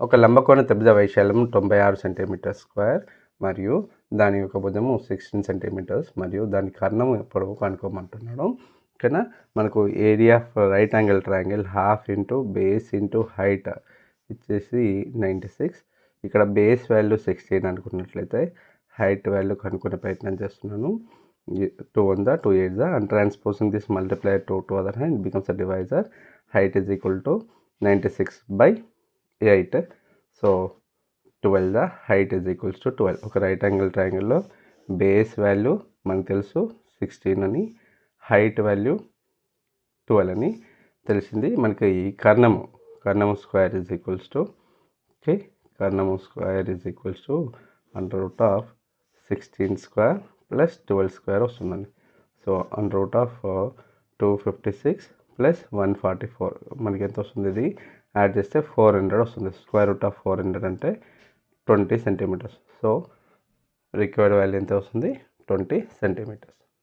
ఒక లంబకోణ త్రిభుజ వైశాల్యం తొంభై ఆరు సెంటీమీటర్ స్క్వేర్ మరియు దాని యొక్క భుజము సిక్స్టీన్ సెంటీమీటర్స్ మరియు దాని కర్ణం పొడవు కనుక్కోమంటున్నాడు ఓకేనా? మనకు area of right angle triangle half into base into height ఇచ్చేసి నైంటీ సిక్స్. ఇక్కడ బేస్ వాల్యూ సిక్స్టీన్ అనుకున్నట్లయితే హైట్ వాల్యూ కనుక్కునే ప్రయత్నం చేస్తున్నాను. Two one the two eight the and transposing this multiply to to other hand becomes a divisor. Height is equal to ninety six by eight. So twelve the? Height is equals to twelve. ఒక right angle ట్రయాంగిల్లో base value మనకు తెలుసు sixteen అని. Height value twelve అని తెలిసింది. మనకి ఈ కర్ణము కర్ణము square is equals to okay కర్ణము square is equals to under root of sixteen square plus twelve square వస్తుందండి. So under root of two fifty six plus one forty four మనకి ఎంత వస్తుంది ఇది? యాడ్ చేస్తే ఫోర్ హండ్రెడ్ వస్తుంది. Square root of four hundred అంటే twenty centimetres. So required value ఎంత వస్తుంది? Twenty centimetres.